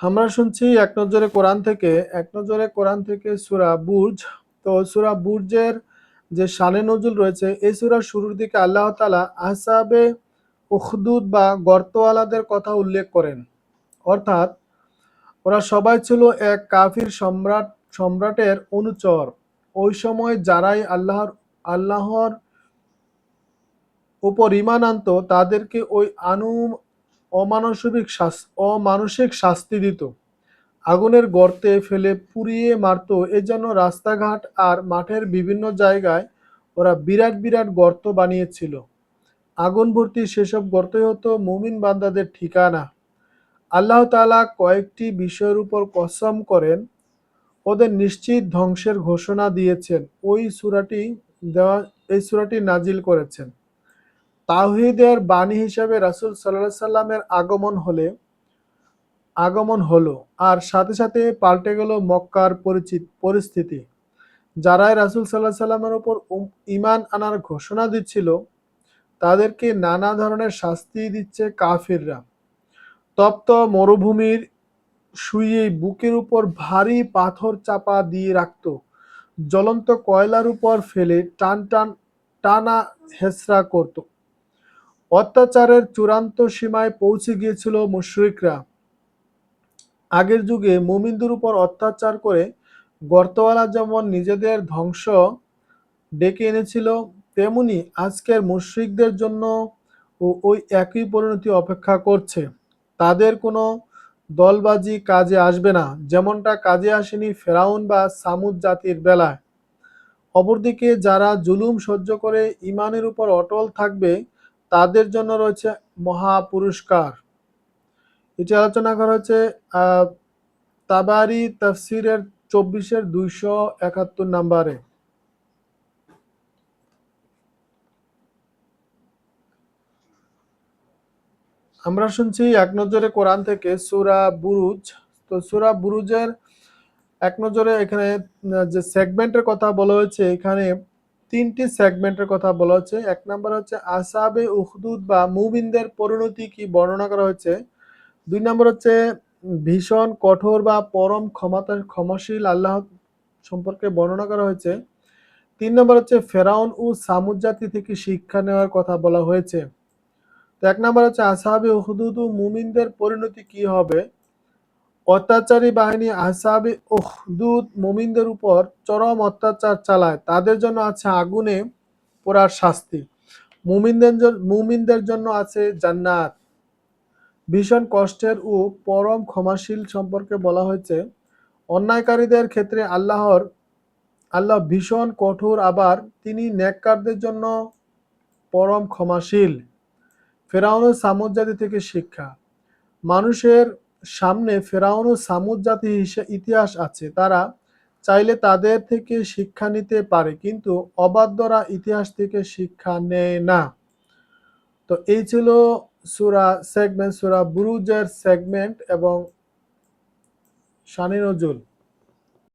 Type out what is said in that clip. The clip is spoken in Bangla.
আমরা শুনছি এক নজরে কোরআন থেকে, এক নজরে কোরআন থেকে সুরা বুর্জ। তো সুরা বুর্জের যে শানে নজুল রয়েছে, এই সুরার শুরুর দিকে আল্লাহ তালা আহসাবে উখদুদ বা গর্তওয়ালাদের কথা উল্লেখ করেন। অর্থাৎ ওরা সবাই ছিল এক কাফির সম্রাট, সম্রাটের অনুচর। ওই সময় যারাই আল্লাহর আল্লাহর উপর ইমান আনত, তাদেরকে ওই আনু অমানসিক অমানসিক শাস্তি দিত। আগুনের গর্তে ফেলে পুড়িয়ে মারত। এজন্য রাস্তাঘাট আর মাঠের বিভিন্ন জায়গায় ওরা বিরাট বিরাট গর্ত বানিয়েছিল। আগুন ভর্তি সেসব গর্তই হতো মুমিন বান্দাদের ঠিকানা। আল্লাহ তালা কয়েকটি বিষয়ের উপর কসম করেন। ওদের নিশ্চিত ধ্বংসের ঘোষণা দিয়েছেন। ওই সুরাটি দেওয়া, এই সুরাটি নাজিল করেছেন। তাওহিদের বাণী হিসাবে রাসুল সাল্লাহ সাল্লামের আগমন হলে, আগমন হলো, আর সাথে সাথে পাল্টে গেল মক্কার পরিচিত, পরিস্থিতি। যারাই রাসুল সাল্লাহ সাল্লামের ওপর ইমান আনার ঘোষণা দিচ্ছিল, তাদেরকে নানা ধরনের শাস্তি দিচ্ছে কাফিররা। তপ্ত মরুভূমির শুয়ে বুকের উপর ভারী পাথর চাপা দিয়ে রাখত। জ্বলন্ত কয়লার উপর ফেলে টান টান, টানা হেসরা করত। অত্যাচারের চূড়ান্ত সীমায় পৌঁছে গিয়েছিল মুশ্রিকরা। আগের যুগে মুমিনদের উপর অত্যাচার করে গর্তওয়ালা যেমন নিজেদের ধ্বংস ডেকে এনেছিল, তেমনি আজকের মুশ্রিকদের জন্য ওই একই পরিণতি অপেক্ষা করছে। তাদের কোনো দলবাজি কাজে আসবে না, যেমনটা কাজে আসেনি ফেরাউন বা সামুদ জাতির বেলায়। অপরদিকে যারা জুলুম সহ্য করে ইমানের উপর অটল থাকবে তাদের জন্য রয়েছে মহা পুরস্কার এটি আলোচনা করা হচ্ছে তাবারি তফসিরের চব্বিশের দুইশো একাত্তর নাম্বারে। আমরা শুনছি এক নজরে কোরআন থেকে সুরা বুরুজ। তো সুরা বুরুজের এক নজরে এখানে যে সেগমেন্টের কথা বলা হয়েছে, এখানে তিনটি সেগমেন্টের কথা বলা হচ্ছে। এক নম্বর হচ্ছে আসাবে উহদুদ বা মুবিনদের পরিণতি কি বর্ণনা করা হয়েছে? দুই নম্বর হচ্ছে, ভীষণ কঠোর বা পরম ক্ষমতা, ক্ষমাশীল আল্লাহ সম্পর্কে বর্ণনা করা হয়েছে। তিন নম্বর হচ্ছে, ফেরাউন ও সামুদ জাতি থেকে শিক্ষা নেওয়ার কথা বলা হয়েছে। তো এক নম্বর হচ্ছে আসাবে উহদুদ ও মুমিনদের পরিণতি কি হবে? অত্যাচারী বাহিনী আসাবে উহদুদ মুমিনদের উপর চরম অত্যাচার চালায়। তাদের জন্য আছে আগুনে পোড়ার শাস্তি। মুমিনদের মুমিনদের জন্য আছে জান্নাত। ভীষণ কষ্টের ও পরম ক্ষমাশীল সম্পর্কে বলা হয়েছে, অন্যায়কারীদের ক্ষেত্রে আল্লাহর, আল্লাহ ভীষণ কঠোর, আবার তিনি ন্যাককারদের জন্য পরম ক্ষমাশীল। ফেরাউন জাতি থেকে শিক্ষা। মানুষের সামনে ফেরাউন ও সামুদ জাতি ইতিহাস আছে। তারা চাইলে তাদের থেকে শিক্ষা নিতে পারে, কিন্তু অবাধ্যরা ইতিহাস থেকে শিক্ষা নেয় না। তো এই ছিল সুরা সেগমেন্ট, সুরা বুরুজের সেগমেন্ট এবং শানি নজুল